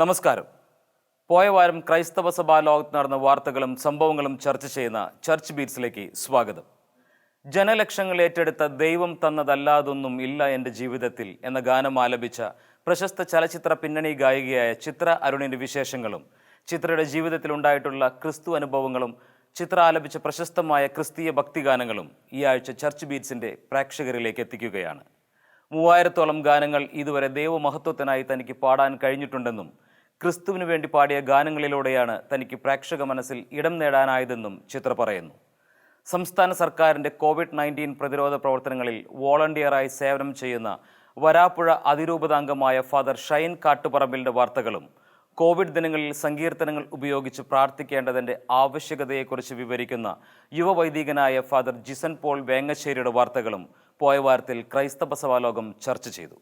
നമസ്കാരം. പോയ വാരം ക്രൈസ്തവ സഭാ ലോകത്ത് നടന്ന വാർത്തകളും സംഭവങ്ങളും ചർച്ച ചെയ്യുന്ന ചർച്ച് ബീറ്റ്സിലേക്ക് സ്വാഗതം. ജനലക്ഷങ്ങൾ ഏറ്റെടുത്ത ദൈവം തന്നതല്ലാതൊന്നും ഇല്ല എന്റെ ജീവിതത്തിൽ എന്ന ഗാനം ആലപിച്ച പ്രശസ്ത ചലച്ചിത്ര പിന്നണി ഗായികയായ ചിത്ര അരുണിന്റെ വിശേഷങ്ങളും ചിത്രയുടെ ജീവിതത്തിൽ ഉണ്ടായിട്ടുള്ള ക്രിസ്തു അനുഭവങ്ങളും ചിത്ര ആലപിച്ച പ്രശസ്തമായ ക്രിസ്തീയ ഭക്തിഗാനങ്ങളും ഈ ആഴ്ച ചർച്ച് ബീറ്റ്സിന്റെ പ്രേക്ഷകരിലേക്ക് എത്തിക്കുകയാണ്. മൂവായിരത്തോളം ഗാനങ്ങൾ ഇതുവരെ ദൈവമഹത്വത്തിനായി തനിക്ക് പാടാൻ കഴിഞ്ഞിട്ടുണ്ടെന്നും ക്രിസ്തുവിന് വേണ്ടി പാടിയ ഗാനങ്ങളിലൂടെയാണ് തനിക്ക് പ്രേക്ഷക മനസ്സിൽ ഇടം നേടാനായതെന്നും ചിത്ര പറയുന്നു. സംസ്ഥാന സർക്കാരിന്റെ കോവിഡ് നയന്റീൻ പ്രതിരോധ പ്രവർത്തനങ്ങളിൽ വോളണ്ടിയറായി സേവനം ചെയ്യുന്ന വരാപ്പുഴ അതിരൂപതാംഗമായ ഫാദർ ഷൈൻ കാട്ടുപറമ്പിലിന്റെ വാർത്തകളും കോവിഡ് ദിനങ്ങളിൽ സങ്കീർത്തനങ്ങൾ ഉപയോഗിച്ച് പ്രാർത്ഥിക്കേണ്ടതിന്റെ ആവശ്യകതയെക്കുറിച്ച് വിവരിക്കുന്ന യുവവൈദികനായ ഫാദർ ജിസൻ പോൾ വേങ്ങശ്ശേരിയുടെ വാർത്തകളും പോയ വാരത്തിൽ ക്രൈസ്തവ സഭാലോകം ചർച്ച ചെയ്തു.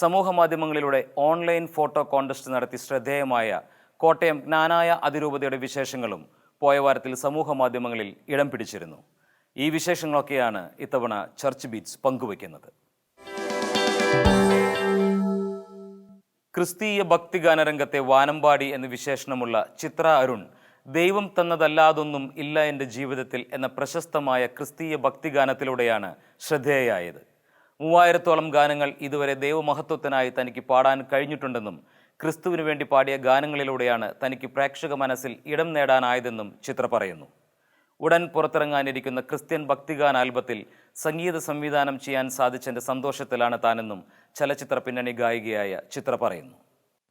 സമൂഹ മാധ്യമങ്ങളിലൂടെ ഓൺലൈൻ ഫോട്ടോ കോൺടെസ്റ്റ് നടത്തി ശ്രദ്ധേയമായ കോട്ടയം ജ്ഞാനായ അതിരൂപതയുടെ വിശേഷങ്ങളും പോയ വാരത്തിൽ സമൂഹ മാധ്യമങ്ങളിൽ ഇടം പിടിച്ചിരുന്നു. ഈ വിശേഷങ്ങളൊക്കെയാണ് ഇത്തവണ ചർച്ച് ബീച്ച് പങ്കുവയ്ക്കുന്നത്. ക്രിസ്തീയ ഭക്തിഗാനരംഗത്തെ വാനമ്പാടി എന്ന വിശേഷണമുള്ള ചിത്ര അരുൺ ദൈവം തന്നതല്ലാതൊന്നും ഇല്ല എന്റെ ജീവിതത്തിൽ എന്ന പ്രശസ്തമായ ക്രിസ്തീയ ഭക്തിഗാനത്തിലൂടെയാണ് ശ്രദ്ധേയായത്. മൂവായിരത്തോളം ഗാനങ്ങൾ ഇതുവരെ ദൈവമഹത്വത്തിനായി തനിക്ക് പാടാൻ കഴിഞ്ഞിട്ടുണ്ടെന്നും ക്രിസ്തുവിനു വേണ്ടി പാടിയ ഗാനങ്ങളിലൂടെയാണ് തനിക്ക് പ്രേക്ഷക മനസ്സിൽ ഇടം നേടാനായതെന്നും ചിത്ര പറയുന്നു. ഉടൻ പുറത്തിറങ്ങാനിരിക്കുന്ന ക്രിസ്ത്യൻ ഭക്തിഗാന ആൽബത്തിൽ സംഗീത സംവിധാനം ചെയ്യാൻ സാധിച്ചതിന്റെ സന്തോഷത്തിലാണ് താനെന്നും ചലച്ചിത്ര പിന്നണി ഗായികയായ ചിത്ര പറയുന്നു.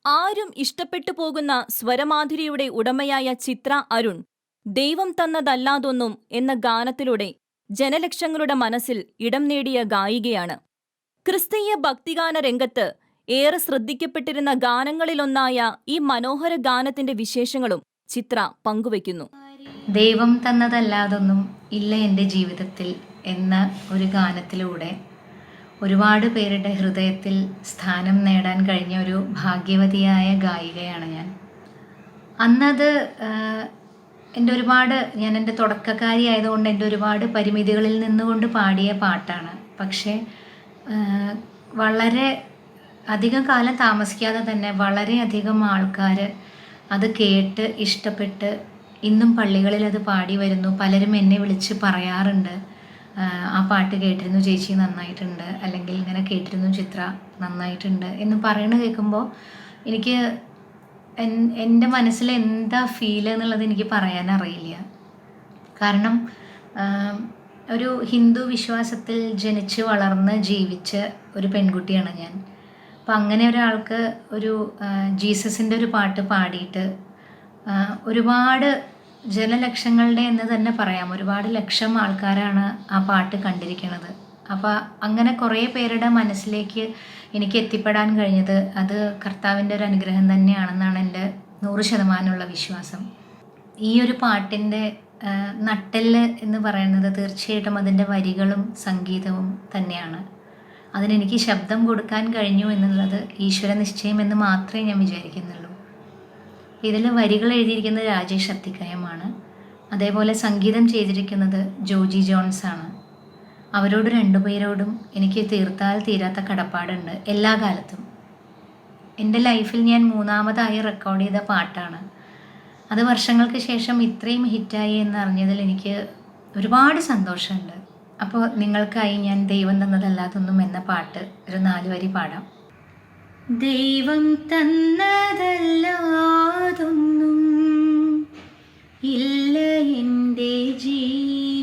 ആരും ഇഷ്ടപ്പെട്ടു പോകുന്ന സ്വരമാധുരിയുടെ ഉടമയായ ചിത്ര അരുൺ ദൈവം തന്നതല്ലാതൊന്നും എന്ന ഗാനത്തിലൂടെ ജനലക്ഷങ്ങളുടെ മനസ്സിൽ ഇടം നേടിയ ഗായികയാണ്. ക്രിസ്തീയ ഭക്തിഗാന രംഗത്ത് ഏറെ ശ്രദ്ധിക്കപ്പെട്ടിരുന്ന ഗാനങ്ങളിലൊന്നായ ഈ മനോഹര ഗാനത്തിന്റെ വിശേഷങ്ങളും ചിത്ര പങ്കുവയ്ക്കുന്നു. ദൈവം തന്നതല്ലാതൊന്നും ഇല്ല എന്റെ ജീവിതത്തിൽ എന്ന ഒരു ഗാനത്തിലൂടെ ഒരുപാട് പേരുടെ ഹൃദയത്തിൽ സ്ഥാനം നേടാൻ കഴിഞ്ഞ ഒരു ഭാഗ്യവതിയായ ഗായികയാണ് ഞാൻ. അന്നത് എന്റെ ഒരുപാട് ഞാൻ എന്റെ തുടക്കക്കാരി ആയതുകൊണ്ട് എന്റെ ഒരുപാട് പരിമിതികളിൽ നിന്നുകൊണ്ട് പാടിയ പാട്ടാണ്. പക്ഷേ വളരെ അധികം കാലം താമസിക്കാതെ തന്നെ വളരെയധികം ആൾക്കാർ അത് കേട്ട് ഇഷ്ടപ്പെട്ട് ഇന്നും പള്ളികളിൽ അത് പാടി വരുന്നു. പലരും എന്നെ വിളിച്ച് പറയാറുണ്ട് ആ പാട്ട് കേട്ടിരുന്നു ചേച്ചി നന്നായിട്ടുണ്ട് അല്ലെങ്കിൽ ഇങ്ങനെ കേട്ടിരുന്നു ചിത്ര നന്നായിട്ടുണ്ട് എന്ന് പറയണ കേൾക്കുമ്പോൾ എനിക്ക് എന്റെ മനസ്സിൽ എന്താ ഫീൽ എന്നുള്ളത് എനിക്ക് പറയാൻ അറിയില്ല. കാരണം ഒരു ഹിന്ദു വിശ്വാസത്തിൽ ജനിച്ച് വളർന്ന് ജീവിച്ച ഒരു പെൺകുട്ടിയാണ് ഞാൻ. അപ്പം അങ്ങനെ ഒരാൾക്ക് ഒരു ജീസസിന്റെ ഒരു പാട്ട് പാടിയിട്ട് ഒരുപാട് ജനലക്ഷങ്ങളുടെ എന്ന് തന്നെ പറയാം. ഒരുപാട് ലക്ഷം ആൾക്കാരാണ് ആ പാട്ട് കണ്ടിരിക്കുന്നത് അപ്പോൾ അങ്ങനെ കുറേ പേരുടെ മനസ്സിലേക്ക് എനിക്ക് എത്തിപ്പെടാൻ കഴിഞ്ഞത് അത് കർത്താവിന്റെ ഒരു അനുഗ്രഹം തന്നെയാണെന്നാണ് എന്റെ നൂറ് ശതമാനമുള്ള വിശ്വാസം. ഈ ഒരു പാട്ടിന്റെ നട്ടെല്ല് എന്ന് പറയുന്നത് തീർച്ചയായിട്ടും അതിന്റെ വരികളും സംഗീതവും തന്നെയാണ്. അതിനെനിക്ക് ശബ്ദം കൊടുക്കാൻ കഴിഞ്ഞു എന്നുള്ളത് ഈശ്വര നിശ്ചയം എന്ന് മാത്രമേ ഞാൻ വിചാരിക്കുന്നുള്ളൂ. ഇതിൽ വരികൾ എഴുതിയിരിക്കുന്നത് രാജേഷ് അത്തിക്കയമാണ്. അതേപോലെ സംഗീതം ചെയ്തിരിക്കുന്നത് ജോജി ജോൺസ് ആണ് അവരോട് രണ്ടുപേരോടും എനിക്ക് തീർത്താൽ തീരാത്ത കടപ്പാടുണ്ട് എല്ലാ കാലത്തും. എന്റെ ലൈഫിൽ ഞാൻ മൂന്നാമതായി റെക്കോർഡ് ചെയ്ത പാട്ടാണ്. അത് വർഷങ്ങൾക്ക് ശേഷം ഇത്രയും ഹിറ്റായി എന്ന് അറിഞ്ഞതിൽ എനിക്ക് ഒരുപാട് സന്തോഷമുണ്ട്. അപ്പോൾ നിങ്ങൾക്കായി ഞാൻ ദൈവം തന്നതല്ലാതൊന്നും എന്ന പാട്ട് ഒരു നാല് വരി പാടാം. ദൈവം തന്നതല്ലാതൊന്നും ഇല്ല എന്റെ ജീവിതത്തിൽ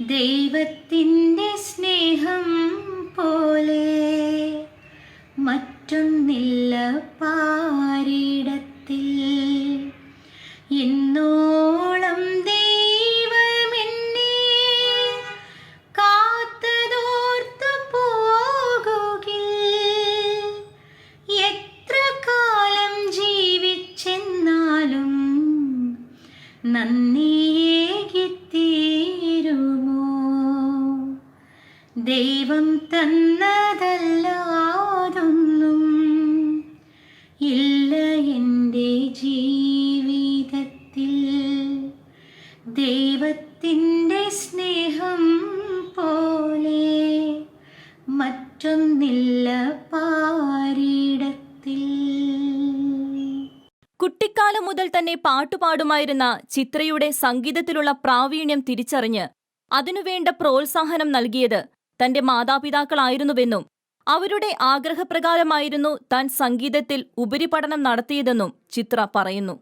ദൈവത്തിന്റെ സ്നേഹം പോലെ മറ്റൊന്നില്ല പാരിടത്തിൽ ദൈവം തന്നതല്ലാതൊന്നും ഇല്ല എന്റെ ജീവിതത്തിൽ ദൈവത്തിന്റെ സ്നേഹം പോലെ മറ്റൊന്നില്ല പാരിടത്തിൽ. കുട്ടിക്കാലം മുതൽ തന്നെ പാട്ടുപാടുമായിരുന്ന ചിത്രയുടെ സംഗീതത്തിലുള്ള പ്രാവീണ്യം തിരിച്ചറിഞ്ഞ് അതിനുവേണ്ട പ്രോത്സാഹനം നൽകിയത് തന്റെ മാതാപിതാക്കളായിരുന്നുവെന്നും അവരുടെ ആഗ്രഹപ്രകാരമായിരുന്നു താൻ സംഗീതത്തിൽ ഉപരിപഠനം നടത്തിയതെന്നും ചിത്ര പറയുന്നു.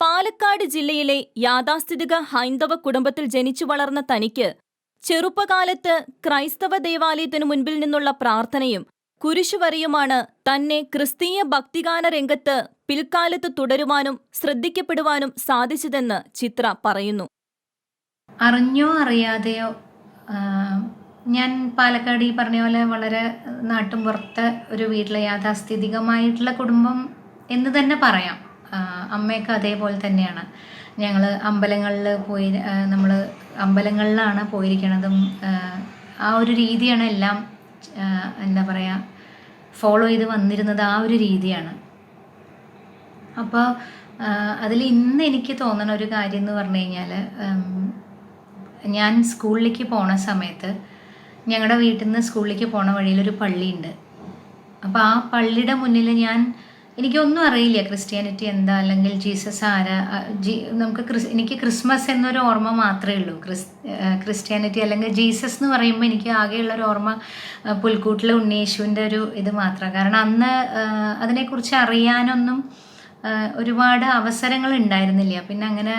പാലക്കാട് ജില്ലയിലെ യാഥാസ്ഥിതിക ഹൈന്ദവ കുടുംബത്തിൽ ജനിച്ചു വളർന്ന തനിക്ക് ചെറുപ്പകാലത്ത് ക്രൈസ്തവ ദേവാലയത്തിനു മുൻപിൽ നിന്നുള്ള പ്രാർത്ഥനയും കുരിശുവരയുമാണ് തന്നെ ക്രിസ്തീയ ഭക്തിഗാന രംഗത്ത് പിൽക്കാലത്ത് തുടരുവാനും ശ്രദ്ധിക്കപ്പെടുവാനും സാധിച്ചതെന്ന് ചിത്ര പറയുന്നു. അറിഞ്ഞോ അറിയാതെയോ ഞാൻ പാലക്കാട് ഈ പറഞ്ഞ പോലെ വളരെ നാട്ടും പുറത്ത് ഒരു വീട്ടിലെ യാഥാസ്ഥിതികമായിട്ടുള്ള കുടുംബം എന്ന് തന്നെ പറയാം. അമ്മയൊക്കെ അതേപോലെ തന്നെയാണ്. ഞങ്ങൾ അമ്പലങ്ങളിൽ പോയി നമ്മൾ അമ്പലങ്ങളിലാണ് പോയിരിക്കണതും ആ ഒരു രീതിയാണ് എല്ലാം എന്താ പറയുക ഫോളോ ചെയ്ത് വന്നിരുന്നത് ആ ഒരു രീതിയാണ്. അപ്പോൾ അതിൽ ഇന്ന് എനിക്ക് തോന്നുന്ന ഒരു കാര്യം എന്ന് പറഞ്ഞു കഴിഞ്ഞാൽ ഞാൻ സ്കൂളിലേക്ക് പോണ സമയത്ത് ഞങ്ങളുടെ വീട്ടിൽ നിന്ന് സ്കൂളിലേക്ക് പോണ വഴിയിലൊരു പള്ളിയുണ്ട്. അപ്പോൾ ആ പള്ളിയുടെ മുന്നിൽ ഞാൻ എനിക്കൊന്നും അറിയില്ല ക്രിസ്ത്യാനിറ്റി എന്താ അല്ലെങ്കിൽ ജീസസ് ആരാ ജി നമുക്ക് ക്രിസ് എനിക്ക് ക്രിസ്മസ് എന്നൊരു ഓർമ്മ മാത്രമേ ഉള്ളൂ. ക്രിസ് ക്രിസ്ത്യാനിറ്റി അല്ലെങ്കിൽ ജീസസ് എന്ന് പറയുമ്പോൾ എനിക്ക് ആകെയുള്ളൊരു ഓർമ്മ ആ, പുൽക്കൂട്ടിലെ ഉണ്ണീശുവിന്റെ ഒരു ഇത് മാത്രമാണ് കാരണം അന്ന് അതിനെക്കുറിച്ച് അറിയാനൊന്നും ഒരുപാട് അവസരങ്ങൾ ഉണ്ടായിരുന്നില്ല. പിന്നെ അങ്ങനെ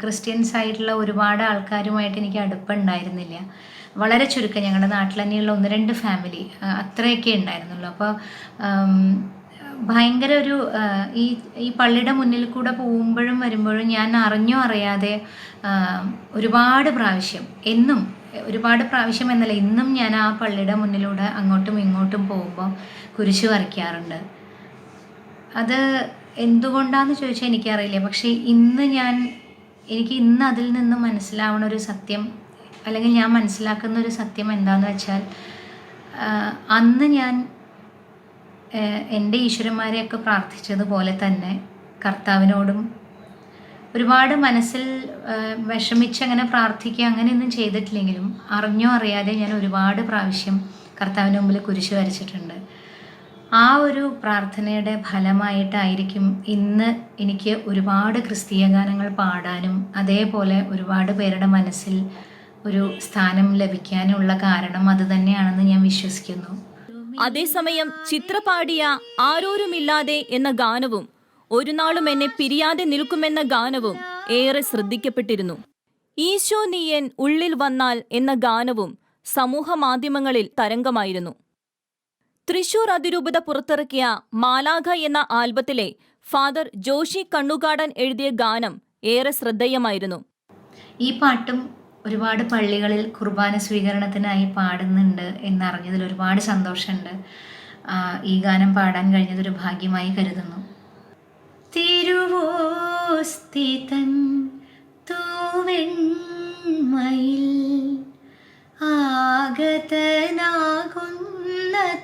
ക്രിസ്ത്യൻസ് ആയിട്ടുള്ള ഒരുപാട് ആൾക്കാരുമായിട്ട് എനിക്ക് അടുപ്പം ഉണ്ടായിരുന്നില്ല. വളരെ ചുരുക്കം ഞങ്ങളുടെ നാട്ടിൽ തന്നെയുള്ള ഒന്ന് രണ്ട് ഫാമിലി അത്രയൊക്കെ ഉണ്ടായിരുന്നുള്ളൂ. അപ്പോൾ ഭയങ്കര ഒരു ഈ ഈ പള്ളിയുടെ മുന്നിൽ കൂടെ പോകുമ്പോഴും വരുമ്പോഴും ഞാൻ അറിഞ്ഞോ അറിയാതെ ഒരുപാട് പ്രാവശ്യം എന്നും ഒരുപാട് പ്രാവശ്യം എന്നല്ല ഇന്നും ഞാൻ ആ പള്ളിയുടെ മുന്നിലൂടെ അങ്ങോട്ടും ഇങ്ങോട്ടും പോകുമ്പോൾ കുരിശ് വരയ്ക്കാറുണ്ട്. അത് എന്തുകൊണ്ടാന്ന് ചോദിച്ചാൽ എനിക്കറിയില്ല. പക്ഷേ ഇന്ന് ഞാൻ എനിക്ക് ഇന്ന് അതിൽ നിന്ന് മനസ്സിലാവണ ഒരു സത്യം അല്ലെങ്കിൽ ഞാൻ മനസ്സിലാക്കുന്ന ഒരു സത്യം എന്താണെന്ന് വെച്ചാൽ അന്ന് ഞാൻ എന്റെ ഈശ്വരന്മാരെയൊക്കെ പ്രാർത്ഥിച്ചതുപോലെ തന്നെ കർത്താവിനോടും ഒരുപാട് മനസ്സിൽ വിഷമിച്ച് അങ്ങനെ പ്രാർത്ഥിക്കുക അങ്ങനെയൊന്നും ചെയ്തിട്ടില്ലെങ്കിലും അറിഞ്ഞോ അറിയാതെ ഞാൻ ഒരുപാട് പ്രാവശ്യം കർത്താവിന്റെ മുമ്പിൽ കുരിശ് വരച്ചിട്ടുണ്ട്. ആ ഒരു പ്രാർത്ഥനയുടെ ഫലമായിട്ടായിരിക്കും ഇന്ന് എനിക്ക് ഒരുപാട് ക്രിസ്തീയ ഗാനങ്ങൾ പാടാനും അതേപോലെ ഒരുപാട് പേരുടെ മനസ്സിൽ ഒരു സ്ഥാനം ലഭിക്കാനുള്ള കാരണം അത് തന്നെയാണെന്ന് ഞാൻ വിശ്വസിക്കുന്നു. അതേസമയം ചിത്രപാടിയ ആരോരുമില്ലാതെ എന്ന ഗാനവും ഒരു നാളും എന്നെ പിരിയാതെ നിൽക്കുമെന്ന ഗാനവും ഏറെ ശ്രദ്ധിക്കപ്പെട്ടിരുന്നു. ഈശോ നീയൻ ഉള്ളിൽ വന്നാൽ എന്ന ഗാനവും സമൂഹ മാധ്യമങ്ങളിൽ തരംഗമായിരുന്നു. തൃശൂർ അതിരൂപത പുറത്തിറക്കിയ മാലാഖ എന്ന ആൽബത്തിലെ ഫാദർ ജോഷി കണ്ണുകാടൻ എഴുതിയ ഗാനം ഏറെ ശ്രദ്ധേയമായിരുന്നു. ഈ പാട്ടും ഒരുപാട് പള്ളികളിൽ കുർബാന സ്വീകരണത്തിനായി പാടുന്നുണ്ട് എന്നറിഞ്ഞതിൽ ഒരുപാട് സന്തോഷമുണ്ട്. ഈ ഗാനം പാടാൻ കഴിഞ്ഞതൊരു ഭാഗ്യമായി കരുതുന്നു. തിരുവോസ്തിതൻ തൂവെൺമയിൽ ആഗതനാകുന്ന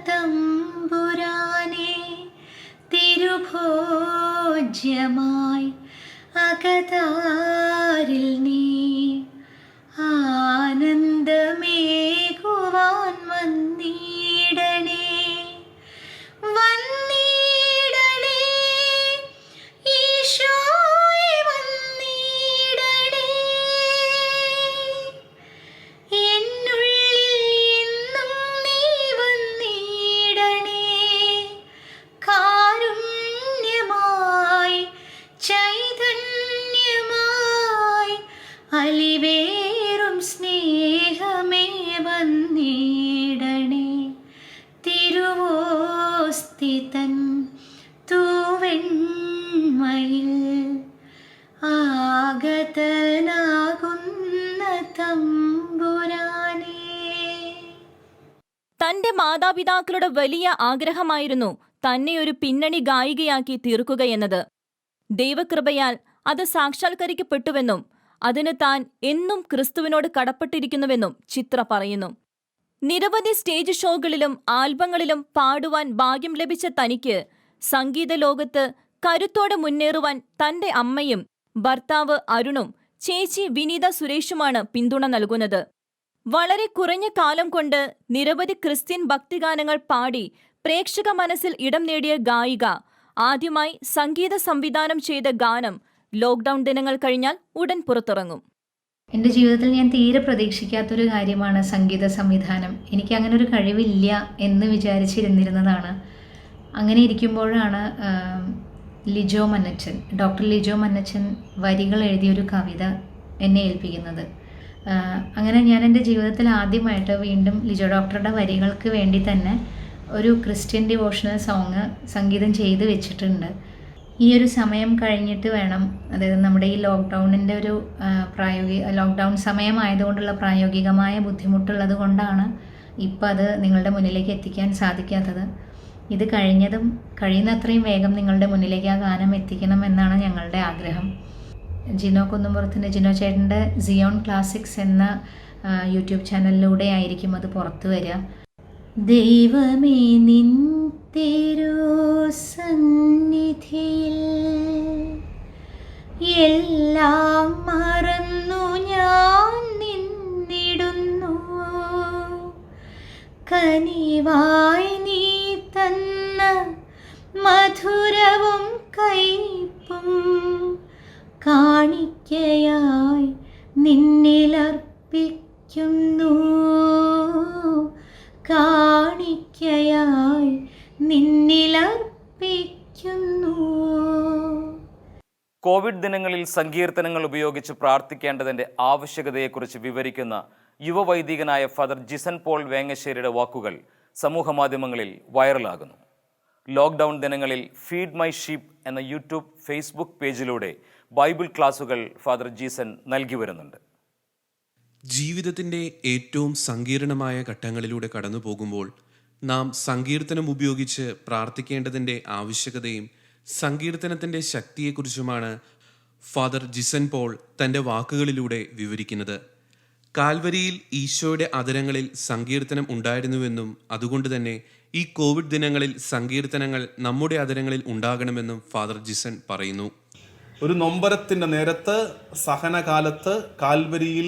തമ്പുരാനെ തിരുഭോജ്യമായി അകതാരിൽ നീ മാതാപിതാക്കളുടെ വലിയ ആഗ്രഹമായിരുന്നു തന്നെ ഒരു പിന്നണി ഗായികയാക്കി തീർക്കുകയെന്നത് ദൈവകൃപയാൽ അത് സാക്ഷാത്കരിക്കപ്പെട്ടുവെന്നും അതിന് താൻ എന്നും ക്രിസ്തുവിനോട് കടപ്പെട്ടിരിക്കുന്നുവെന്നും ചിത്ര പറയുന്നു. നിരവധി സ്റ്റേജ് ഷോകളിലും ആൽബങ്ങളിലും പാടുവാൻ ഭാഗ്യം ലഭിച്ച തനിക്ക് സംഗീത ലോകത്ത് കരുത്തോടെ മുന്നേറുവാൻ തന്റെ അമ്മയും ഭർത്താവ് അരുണും ചേച്ചി വിനീത സുരേഷുമാണ് പിന്തുണ നൽകുന്നത്. വളരെ കുറഞ്ഞ കാലം കൊണ്ട് നിരവധി ക്രിസ്ത്യൻ ഭക്തിഗാനങ്ങൾ പാടി പ്രേക്ഷക മനസ്സിൽ ഇടം നേടിയ ഗായിക. ആദ്യമായി സംഗീത സംവിധാനം ചെയ്ത ഗാനം ലോക്ക്ഡൌൺ ദിനങ്ങൾ കഴിഞ്ഞാൽ ഉടൻ പുറത്തിറങ്ങും. എന്റെ ജീവിതത്തിൽ ഞാൻ തീരെ പ്രതീക്ഷിക്കാത്തൊരു കാര്യമാണ് സംഗീത സംവിധാനം. എനിക്ക് അങ്ങനെ ഒരു കഴിവില്ല എന്ന് വിചാരിച്ചിരുന്നിരുന്നതാണ്. അങ്ങനെ ഇരിക്കുമ്പോഴാണ് ലിജോ മന്നച്ചൻ ഡോക്ടർ ലിജോ മന്നച്ചൻ വരികൾ എഴുതിയൊരു കവിത എന്നെ ഏൽപ്പിക്കുന്നത്. അങ്ങനെ ഞാൻ എന്റെ ജീവിതത്തിൽ ആദ്യമായിട്ട് വീണ്ടും ലിജോ ഡോക്ടറുടെ വരികൾക്ക് വേണ്ടി തന്നെ ഒരു ക്രിസ്ത്യൻ ഡിവോഷണൽ സോങ് സംഗീതം ചെയ്ത് വെച്ചിട്ടുണ്ട്. ഈ ഒരു സമയം കഴിഞ്ഞിട്ട് വേണം അതായത് നമ്മുടെ ഈ ലോക്ക്ഡൗണിന്റെ ഒരു പ്രായോഗിക ലോക്ക്ഡൗൺ സമയമായതുകൊണ്ടുള്ള പ്രായോഗികമായ ബുദ്ധിമുട്ടുള്ളത് കൊണ്ടാണ് ഇപ്പം അത് നിങ്ങളുടെ മുന്നിലേക്ക് എത്തിക്കാൻ സാധിക്കാത്തത്. ഇത് കഴിഞ്ഞതും കഴിയുന്നത്രയും വേഗം നിങ്ങളുടെ മുന്നിലേക്ക് ആ ഗാനം എത്തിക്കണം എന്നാണ് ഞങ്ങളുടെ ആഗ്രഹം. ജിനോ കുന്നുംപുറത്തിന്റെ ജിനോ ചേട്ടന്റെ സിയോൺ ക്ലാസിക്സ് എന്ന യൂട്യൂബ് ചാനലിലൂടെ ആയിരിക്കും അത് പുറത്തു വരിക. ദൈവമേ നിൻ തിരോ സന്നിധിയിൽ എല്ലാം മറന്നു ഞാൻ നിന്നിടുന്നു. കനിവായി നീ തന്ന മധുരവും കൈപ്പും കാണിക്കയായി നിന്നിലർപ്പിക്കുന്നു. കാണിക്കയായി നിന്നിലർപ്പിക്കുന്നു. കോവിഡ് ദിനങ്ങളിൽ സങ്കീർത്തനങ്ങൾ ഉപയോഗിച്ച് പ്രാർത്ഥിക്കേണ്ടതിന്റെ ആവശ്യകതയെക്കുറിച്ച് വിവരിക്കുന്ന യുവവൈദികനായ ഫാദർ ജിസൻ പോൾ വേങ്ങശ്ശേരിയുടെ വാക്കുകൾ സമൂഹമാധ്യമങ്ങളിൽ വൈറലാകുന്നു. ലോക്ക്ഡൗൺ ദിനങ്ങളിൽ ഫീഡ് മൈ ഷീപ്പ് എന്ന യൂട്യൂബ് ഫേസ്ബുക്ക് പേജിലൂടെ ബൈബിൾ ക്ലാസുകൾ ഫാദർ ജീസൻ നൽകി വരുന്നുണ്ട്. ജീവിതത്തിന്റെ ഏറ്റവും സങ്കീർണമായ ഘട്ടങ്ങളിലൂടെ കടന്നു പോകുമ്പോൾ നാം സങ്കീർത്തനം ഉപയോഗിച്ച് പ്രാർത്ഥിക്കേണ്ടതിന്റെ ആവശ്യകതയും സങ്കീർത്തനത്തിന്റെ ശക്തിയെക്കുറിച്ചുമാണ് ഫാദർ ജിസൻ പോൾ തന്റെ വാക്കുകളിലൂടെ വിവരിക്കുന്നത്. കാൽവരിയിൽ ഈശോയുടെ അതരങ്ങളിൽ സങ്കീർത്തനം ഉണ്ടായിരുന്നുവെന്നും അതുകൊണ്ട് തന്നെ ഈ കോവിഡ് ദിനങ്ങളിൽ സങ്കീർത്തനങ്ങൾ നമ്മുടെ അതരങ്ങളിൽ ഉണ്ടാകണമെന്നും ഫാദർ ജിസൻ പറയുന്നു. ഒരു നൊമ്പരത്തിന്റെ നേരത്ത് സഹനകാലത്ത് കാൽവരിയിൽ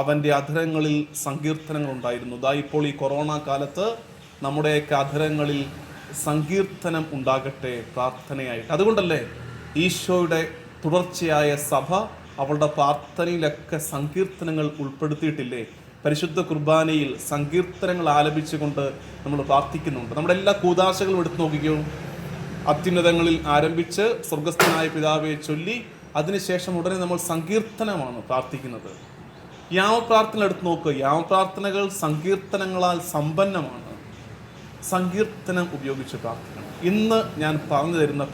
അവന്റെ അധരങ്ങളിൽ സങ്കീർത്തനങ്ങൾ ഉണ്ടായിരുന്നു ഇതാ ഇപ്പോൾ ഈ കൊറോണ കാലത്ത് നമ്മുടെയൊക്കെ അധരങ്ങളിൽ സങ്കീർത്തനം ഉണ്ടാകട്ടെ പ്രാർത്ഥനയായിട്ട്. അതുകൊണ്ടല്ലേ ഈശോയുടെ തുടർച്ചയായ സഭ അവളുടെ പ്രാർത്ഥനയിലൊക്കെ സങ്കീർത്തനങ്ങൾ ഉൾപ്പെടുത്തിയിട്ടില്ലേ? പരിശുദ്ധ കുർബാനയിൽ സങ്കീർത്തനങ്ങൾ ആലപിച്ചുകൊണ്ട് നമ്മൾ പ്രാർത്ഥിക്കുന്നുണ്ട്. നമ്മുടെ എല്ലാ കൂതാശകളും എടുത്തു നോക്കുകയോ അത്യുന്നതങ്ങളിൽ ആരംഭിച്ച് സ്വർഗസ്ഥനായ പിതാവെ ചൊല്ലി അതിനുശേഷം ഉടനെ നമ്മൾ സങ്കീർത്തനമാണ് പ്രാർത്ഥിക്കുന്നത്. യാമപ്രാർത്ഥന എടുത്ത് നോക്കുക യാമപ്രാർത്ഥനകൾ സങ്കീർത്തനങ്ങളാൽ സമ്പന്നമാണ്. സങ്കീർത്തനം ഉപയോഗിച്ച് പ്രാർത്ഥിക്കണം. ഇന്ന് ഞാൻ പറഞ്ഞു തരുന്ന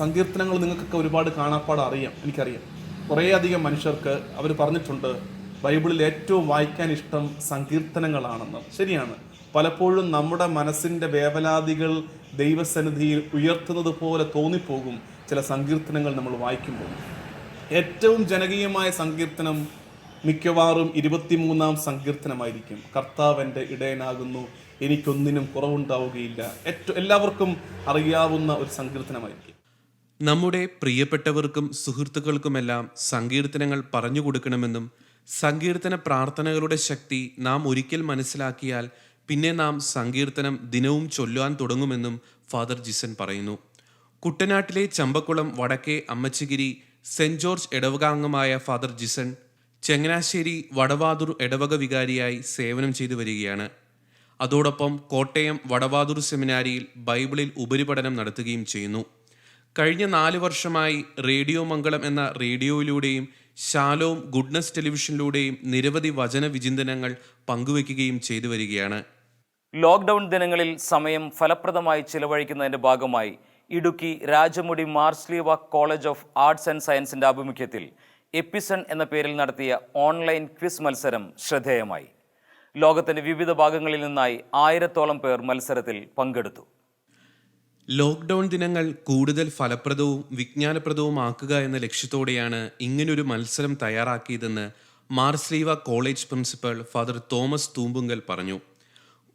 സങ്കീർത്തനങ്ങൾ നിങ്ങൾക്കൊക്കെ ഒരുപാട് കാണാപ്പാട് അറിയാം എനിക്കറിയാം. കുറേയധികം മനുഷ്യർക്ക് അവർ പറഞ്ഞിട്ടുണ്ട് ബൈബിളിൽ ഏറ്റവും വായിക്കാൻ ഇഷ്ടം സങ്കീർത്തനങ്ങളാണെന്ന്. ശരിയാണ്. പലപ്പോഴും നമ്മുടെ മനസ്സിന്റെ വേവലാതികൾ ദൈവസന്നിധിയിൽ ഉയർത്തുന്നത് പോലെ തോന്നിപ്പോകും ചില സങ്കീർത്തനങ്ങൾ നമ്മൾ വായിക്കുമ്പോൾ. ഏറ്റവും ജനകീയമായ സങ്കീർത്തനം മിക്കവാറും ഇരുപത്തിമൂന്നാം സങ്കീർത്തനമായിരിക്കും. കർത്താവ് എന്റെ ഇടയനാകുന്നു എനിക്കൊന്നിനും കുറവുണ്ടാവുകയില്ല. ഏറ്റവും എല്ലാവർക്കും അറിയാവുന്ന ഒരു സങ്കീർത്തനമായിരിക്കും. നമ്മുടെ പ്രിയപ്പെട്ടവർക്കും സുഹൃത്തുക്കൾക്കുമെല്ലാം സങ്കീർത്തനങ്ങൾ പറഞ്ഞു കൊടുക്കണമെന്നും സങ്കീർത്തന പ്രാർത്ഥനകളുടെ ശക്തി നാം ഒരിക്കൽ മനസ്സിലാക്കിയാൽ പിന്നെ നാം സങ്കീർത്തനം ദിനവും ചൊല്ലുവാൻ തുടങ്ങുമെന്നും ഫാദർ ജിസൻ പറയുന്നു. കുട്ടനാട്ടിലെ ചമ്പക്കുളം വടക്കേ അമ്മച്ചിഗിരി സെന്റ് ജോർജ് ഇടവകാംഗമായ ഫാദർ ജിസൺ ചങ്ങനാശ്ശേരി വടവാതൂർ ഇടവക വികാരിയായി സേവനം ചെയ്തു വരികയാണ്. അതോടൊപ്പം കോട്ടയം വടവാതൂർ സെമിനാരിയിൽ ബൈബിളിൽ ഉപരിപഠനം നടത്തുകയും ചെയ്യുന്നു. കഴിഞ്ഞ നാല് വർഷമായി റേഡിയോ മംഗളം എന്ന റേഡിയോയിലൂടെയും ശാലോം ഗുഡ്നസ് ടെലിവിഷനിലൂടെയും നിരവധി വചന വിചിന്തനങ്ങൾ പങ്കുവയ്ക്കുകയും ചെയ്തു വരികയാണ്. ലോക്ക്ഡൗൺ ദിനങ്ങളിൽ സമയം ഫലപ്രദമായി ചിലവഴിക്കുന്നതിന്റെ ഭാഗമായി Idukki Rajamudi Mar Sleeva college of arts and സയൻസിന്റെ ആഭിമുഖ്യത്തിൽ എപ്പിസൺ എന്ന പേരിൽ നടത്തിയ ഓൺലൈൻ ക്വിസ് മത്സരം ശ്രദ്ധേയമായി. ലോകത്തിന്റെ വിവിധ ഭാഗങ്ങളിൽ നിന്നായി ആയിരത്തോളം പേർ മത്സരത്തിൽ പങ്കെടുത്തു. ലോക്ക്ഡൗൺ ദിനങ്ങൾ കൂടുതൽ ഫലപ്രദവും വിജ്ഞാനപ്രദവുമാക്കുക എന്ന ലക്ഷ്യത്തോടെയാണ് ഇങ്ങനൊരു മത്സരം തയ്യാറാക്കിയതെന്ന് Mar Sleeva college principal father Thomas Thoombunkal പറഞ്ഞു.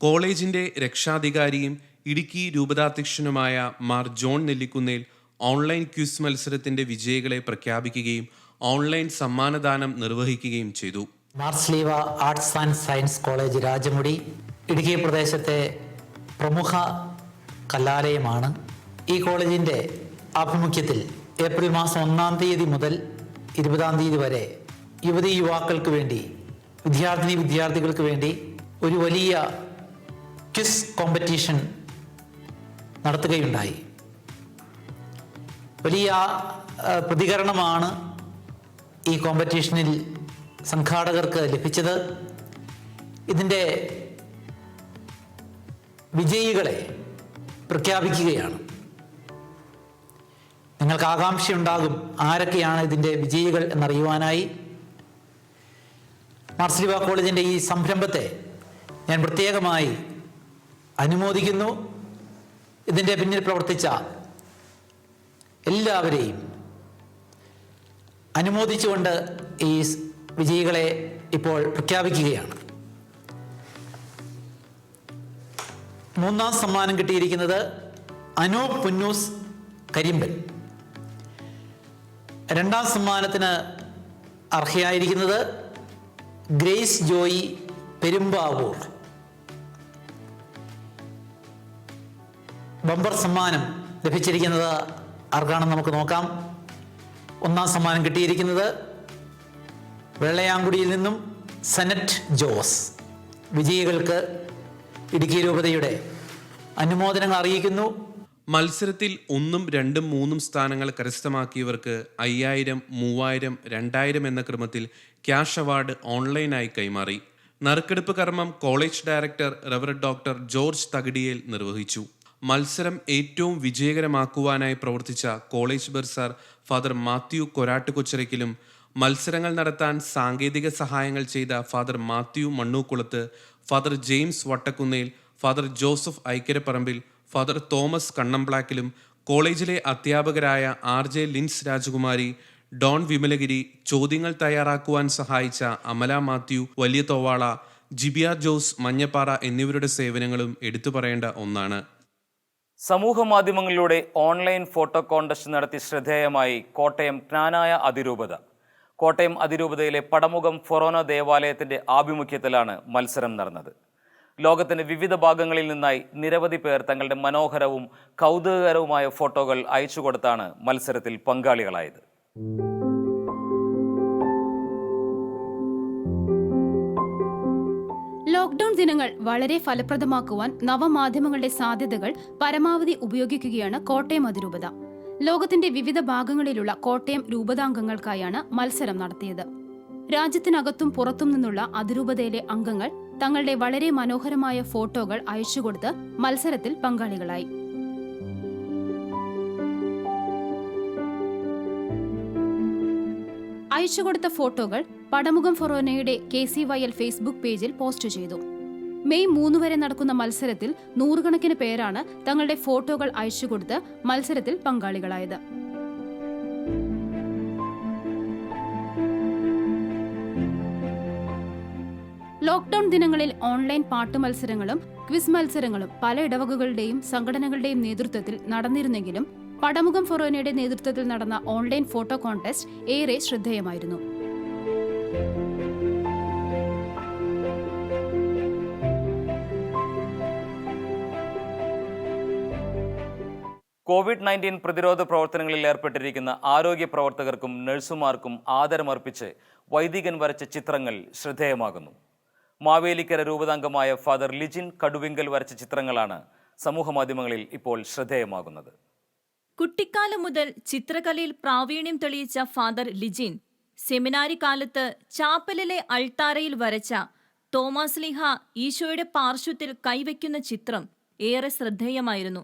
കോളേജിന്റെ രക്ഷാധികാരിയും Idukki രൂപതാധ്യക്ഷനുമായ Mar John Nellikunnel online quiz മത്സരത്തിന്റെ വിജയികളെ പ്രഖ്യാപിക്കുകയും ഓൺലൈൻ സമ്മാനദാനം നിർവഹിക്കുകയും ചെയ്തു. Mar Sleeva arts and science college Rajamudi Idukki പ്രദേശത്തെ പ്രമുഖ കലാലയമാണ്. ഈ കോളേജിന്റെ ആഭിമുഖ്യത്തിൽ ഏപ്രിൽ മാസം ഒന്നാം തീയതി മുതൽ ഇരുപതാം തീയതി വരെ യുവതി യുവാക്കൾക്ക് വേണ്ടി വിദ്യാർത്ഥിനി വിദ്യാർത്ഥികൾക്ക് വേണ്ടി ഒരു വലിയ ക്വിസ് കോമ്പറ്റീഷൻ നടത്തുകയുണ്ടായി. വലിയ പ്രതികരണമാണ് ഈ കോമ്പറ്റീഷനിൽ സംഘാടകർക്ക് ലഭിച്ചത്. ഇതിന്റെ വിജയികളെ പ്രഖ്യാപിക്കുകയാണ്. നിങ്ങൾക്ക് ആകാംക്ഷയുണ്ടാകും ആരൊക്കെയാണ് ഇതിന്റെ വിജയികൾ എന്നറിയുവാനായി. മാർസിലിവ കോളേജിന്റെ ഈ സംരംഭത്തെ ഞാൻ പ്രത്യേകമായി അനുമോദിക്കുന്നു. ഇതിന്റെ പിന്നിൽ പ്രവർത്തിച്ച എല്ലാവരെയും അനുമോദിച്ചുകൊണ്ട് ഈ വിജയികളെ ഇപ്പോൾ പ്രഖ്യാപിക്കുകയാണ്. മൂന്നാം സമ്മാനം കിട്ടിയിരിക്കുന്നത് അനൂപ് പുന്നൂസ് കരിമ്പൻ. രണ്ടാം സമ്മാനത്തിന് അർഹയായിരിക്കുന്നത് ഗ്രേസ് ജോയി പെരുമ്പാവൂർ. ബമ്പർ സമ്മാനം ലഭിച്ചിരിക്കുന്നത് ആർക്കാണെന്ന് നമുക്ക് നോക്കാം. ഒന്നാം സമ്മാനം കിട്ടിയിരിക്കുന്നത് വെള്ളയാങ്കുടിയിൽ നിന്നും സെനറ്റ് ജോസ്. വിജയികൾക്ക് ഇടുക്കി രൂപതയുടെ അനുമോദനങ്ങൾ അറിയിക്കുന്നു. മത്സരത്തിൽ ഒന്നും രണ്ടും മൂന്നും സ്ഥാനങ്ങൾ കരസ്ഥമാക്കിയവർക്ക് അയ്യായിരം മൂവായിരം രണ്ടായിരം എന്ന ക്രമത്തിൽ ക്യാഷ് അവാർഡ് ഓൺലൈനായി കൈമാറി. നറുക്കെടുപ്പ് കർമ്മം കോളേജ് ഡയറക്ടർ റവർ ഡോക്ടർ ജോർജ് തകിടിയേൽ നിർവഹിച്ചു. മത്സരം ഏറ്റവും വിജയകരമാക്കുവാനായി പ്രവർത്തിച്ച കോളേജ് ബർസാർ ഫാദർ മാത്യു കൊരാട്ടുകൊച്ചിറയ്ക്കലും മത്സരങ്ങൾ നടത്താൻ സാങ്കേതിക സഹായങ്ങൾ ചെയ്ത father Mathew Mannookulath father James Vattakunnel father Joseph Aikkaraparambil father Thomas കണ്ണംപ്ലാക്കിലും കോളേജിലെ അധ്യാപകരായ ആർ ജെ ലിൻസ് രാജകുമാരി ഡോൺ വിമലഗിരി ചോദ്യങ്ങൾ തയ്യാറാക്കുവാൻ സഹായിച്ച അമല മാത്യു വലിയ തോവാള ജിബിയ ജോസ് മഞ്ഞപ്പാറ എന്നിവരുടെ സേവനങ്ങളും എടുത്തു പറയേണ്ട ഒന്നാണ്. സമൂഹ മാധ്യമങ്ങളിലൂടെ ഓൺലൈൻ ഫോട്ടോ കോണ്ടസ്റ്റ് നടത്തി ശ്രദ്ധേയമായി കോട്ടയം ജ്ഞാനായ അതിരൂപത. കോട്ടയം അതിരൂപതയിലെ പടമുഖം ഫൊറോന ദേവാലയത്തിന്റെ ആഭിമുഖ്യത്തിലാണ് മത്സരം നടന്നത്. ലോകത്തിന്റെ വിവിധ ഭാഗങ്ങളിൽ നിന്നായി നിരവധി പേർ തങ്ങളുടെ മനോഹരവും കൗതുകകരവുമായ ഫോട്ടോകൾ അയച്ചു കൊടുത്താണ് മത്സരത്തിൽ പങ്കാളികളായത്. ലോക്ഡൌൺ ദിനങ്ങൾ വളരെ ഫലപ്രദമാക്കുവാൻ നവമാധ്യമങ്ങളുടെ സാധ്യതകൾ പരമാവധി ഉപയോഗിക്കുകയാണ് കോട്ടയം അതിരൂപത. ലോകത്തിന്റെ വിവിധ ഭാഗങ്ങളിലുള്ള കോട്ടയം രൂപതാംഗങ്ങൾക്കായാണ് മത്സരം നടത്തിയത്. രാജ്യത്തിനകത്തും പുറത്തും നിന്നുള്ള അതിരൂപതയിലെ അംഗങ്ങൾ തങ്ങളുടെ വളരെ മനോഹരമായ ഫോട്ടോകൾ അയച്ചുകൊടുത്ത് മത്സരത്തിൽ പങ്കാളികളായി. അയച്ചുകൊടുത്ത ഫോട്ടോകൾ Padamukham ഫൊറോനയുടെ K C Y L Facebook പേജിൽ പോസ്റ്റ് ചെയ്തു. മെയ് മൂന്ന് വരെ നടക്കുന്ന മത്സരത്തിൽ നൂറുകണക്കിന് പേരാണ് തങ്ങളുടെ ഫോട്ടോകൾ അയച്ചുകൊടുത്ത് മത്സരത്തിൽ പങ്കാളികളായത്. ലോക്ഡൌൺ ദിനങ്ങളിൽ ഓൺലൈൻ പാട്ട് മത്സരങ്ങളും ക്വിസ് മത്സരങ്ങളും പല ഇടവകകളുടെയും സംഘടനകളുടെയും നേതൃത്വത്തിൽ നടന്നിരുന്നെങ്കിലും പടമുഖം ഫൊറോനയുടെ നേതൃത്വത്തിൽ നടന്ന ഓൺലൈൻ ഫോട്ടോ കോൺടെസ്റ്റ് ഏറെ ശ്രദ്ധേയമായിരുന്നു. കോവിഡ് നയന്റീൻ പ്രതിരോധ പ്രവർത്തനങ്ങളിൽ ഏർപ്പെട്ടിരിക്കുന്ന ആരോഗ്യ പ്രവർത്തകർക്കും നഴ്സുമാർക്കും ആദരമർപ്പിച്ച് വൈദികൻ വരച്ച ചിത്രങ്ങൾ ശ്രദ്ധേയമാകുന്നു. മാവേലിക്കര രൂപതാംഗമായ ഫാദർ ലിജിൻ കടുവിങ്കൽ വരച്ച ചിത്രങ്ങളാണ് സമൂഹമാധ്യമങ്ങളിൽ ഇപ്പോൾ ശ്രദ്ധേയമാകുന്നത്. കുട്ടിക്കാലം മുതൽ ചിത്രകലയിൽ പ്രാവീണ്യം തെളിയിച്ച ഫാദർ ലിജിൻ സെമിനാരി കാലത്ത് ചാപ്പലിലെ അൾത്താരയിൽ വരച്ച തോമസ് ലിഹ ഈശോയുടെ പാർശ്വത്തിൽ കൈവയ്ക്കുന്ന ചിത്രം ഏറെ ശ്രദ്ധേയമായിരുന്നു.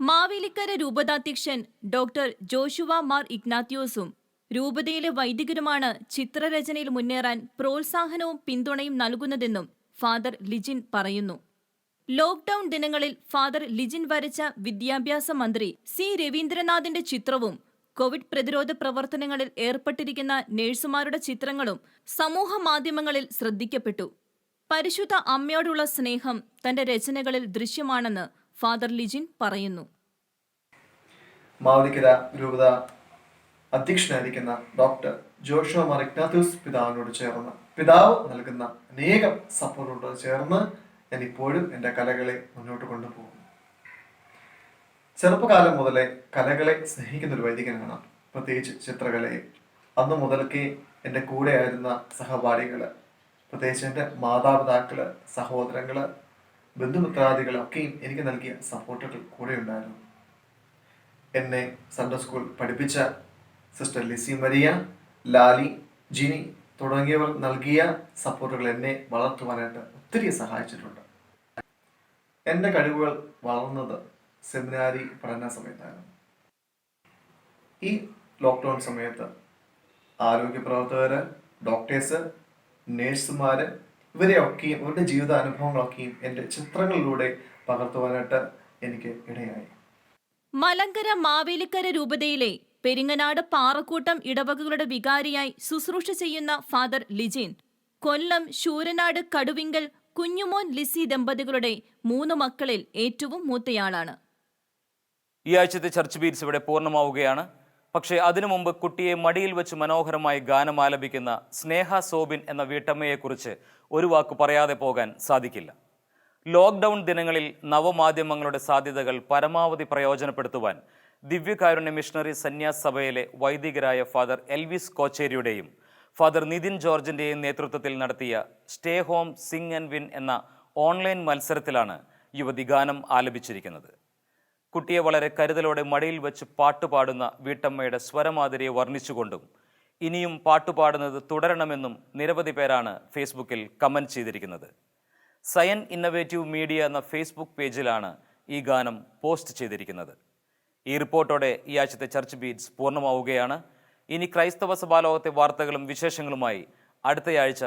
മാവേലിക്കര രൂപതാധ്യക്ഷൻ ഡോക്ടർ ജോഷുവ മാർ ഇഗ്നാത്യോസും രൂപതയിലെ വൈദികരുമാണ് ചിത്രരചനയിൽ മുന്നേറാൻ പ്രോത്സാഹനവും പിന്തുണയും നൽകുന്നതെന്നും ഫാദർ ലിജിൻ പറയുന്നു. ലോക്ഡൌൺ ദിനങ്ങളിൽ ഫാദർ ലിജിൻ വരച്ച വിദ്യാഭ്യാസ മന്ത്രി സി രവീന്ദ്രനാഥിന്റെ ചിത്രവും കോവിഡ് പ്രതിരോധ പ്രവർത്തനങ്ങളിൽ ഏർപ്പെട്ടിരിക്കുന്ന നഴ്സുമാരുടെ ചിത്രങ്ങളും സമൂഹ മാധ്യമങ്ങളിൽ ശ്രദ്ധിക്കപ്പെട്ടു. പരിശുദ്ധ അമ്മയോടുള്ള സ്നേഹം തന്റെ രചനകളിൽ ദൃശ്യമാണെന്ന് ഫാദർ ലിജിൻ പറയുന്നു. രൂപത അധ്യക്ഷനായിരിക്കുന്ന ഡോക്ടർ ജോഷോ മാർ ഇഗ്നാത്യൂസ് പിതാവിനോട് ചേർന്ന് പിതാവ് നൽകുന്ന അനേകം സപ്പോർട്ടോട് ചേർന്ന് ഞാൻ ഇപ്പോഴും എന്റെ കലകളെ മുന്നോട്ട് കൊണ്ടുപോകുന്നു. ചെറുപ്പകാലം മുതലേ കലകളെ സ്നേഹിക്കുന്ന ഒരു വൈദികനാണ്. പ്രത്യേകിച്ച് ചിത്രകലയെ അന്ന് മുതൽക്കേ എന്റെ കൂടെയായിരുന്ന സഹപാഠികൾ പ്രത്യേകിച്ച് എന്റെ മാതാപിതാക്കൾ സഹോദരങ്ങൾ ബന്ധുമിത്രാദികളൊക്കെയും എനിക്ക് നൽകിയ സപ്പോർട്ടുകൾ കൂടെ ഉണ്ടായിരുന്നു. എന്നെ സൺഡേ സ്കൂൾ പഠിപ്പിച്ച സിസ്റ്റർ ലിസി മരിയ ലാലി ജിനി തുടങ്ങിയവർ നൽകിയ സപ്പോർട്ടുകൾ എന്നെ വളർത്തുവാനായിട്ട് ഒത്തിരി സഹായിച്ചിട്ടുണ്ട്. എന്റെ കഴിവുകൾ വളർന്നത് സെമിനാരി പഠന സമയത്തായിരുന്നു ഈ ലോക്ക്ഡൗൺ സമയത്ത് ആരോഗ്യ പ്രവർത്തകർ ഡോക്ടേഴ്സ് നേഴ്സുമാർ ഇവരെയൊക്കെയും ഇവരുടെ ജീവിത അനുഭവങ്ങളൊക്കെയും എന്റെ ചിത്രങ്ങളിലൂടെ പകർത്തുവാനായിട്ട് എനിക്ക് ഇടയായി. മലങ്കര മാവേലിക്കര രൂപതയിലെ പെരിങ്ങനാട് പാറക്കൂട്ടം ഇടവകകളുടെ വികാരിയായി ശുശ്രൂഷ ചെയ്യുന്ന ഫാദർ ലിജിൻ കൊല്ലം ശൂരനാട് കടുവിങ്കൽ കുഞ്ഞുമോൻ ലിസി ദമ്പതികളുടെ മൂന്ന് മക്കളിൽ ഏറ്റവും മൂത്തയാളാണ്. ഈ ആഴ്ചത്തെ ചർച്ച് ബീറ്റ്സ് ഇവിടെ പൂർണമാവുകയാണ്. പക്ഷേ അതിനു മുമ്പ് കുട്ടിയെ മടിയിൽ വെച്ച് മനോഹരമായി ഗാനം ആലപിക്കുന്ന സ്നേഹ സോബിൻ എന്ന വീട്ടമ്മയെക്കുറിച്ച് ഒരു വാക്ക് പറയാതെ പോകാൻ സാധിക്കില്ല. ലോക്ക്ഡൗൺ ദിനങ്ങളിൽ നവമാധ്യമങ്ങളുടെ സാധ്യതകൾ പരമാവധി പ്രയോജനപ്പെടുത്തുവാൻ ദിവ്യകാരുണ്യ മിഷണറി സന്യാസ് സഭയിലെ വൈദികരായ ഫാദർ എൽവിസ് കോച്ചേരിയുടെയും ഫാദർ നിതിൻ ജോർജിന്റെയും നേതൃത്വത്തിൽ നടത്തിയ stay home sing and win എന്ന ഓൺലൈൻ മത്സരത്തിലാണ് യുവതി ഗാനം ആലപിച്ചിരിക്കുന്നത്. കുട്ടിയെ വളരെ കരുതലോടെ മടിയിൽ വെച്ച് പാട്ടുപാടുന്ന വീട്ടമ്മയുടെ സ്വരമാതിരിയെ വർണിച്ചുകൊണ്ടും ഇനിയും പാട്ടുപാടുന്നത് തുടരണമെന്നും നിരവധി പേരാണ് ഫേസ്ബുക്കിൽ കമന്റ് ചെയ്തിരിക്കുന്നത്. സയൻ ഇന്നവേറ്റീവ് മീഡിയ എന്ന ഫേസ്ബുക്ക് പേജിലാണ് ഈ ഗാനം പോസ്റ്റ് ചെയ്തിരിക്കുന്നത്. ഈ റിപ്പോർട്ടോടെ ഈ ആഴ്ചത്തെ ചർച്ച് ബീറ്റ്സ് പൂർണമാവുകയാണ്. ഇനി ക്രൈസ്തവ സഭാലോകത്തെ വാർത്തകളും വിശേഷങ്ങളുമായി അടുത്തയാഴ്ച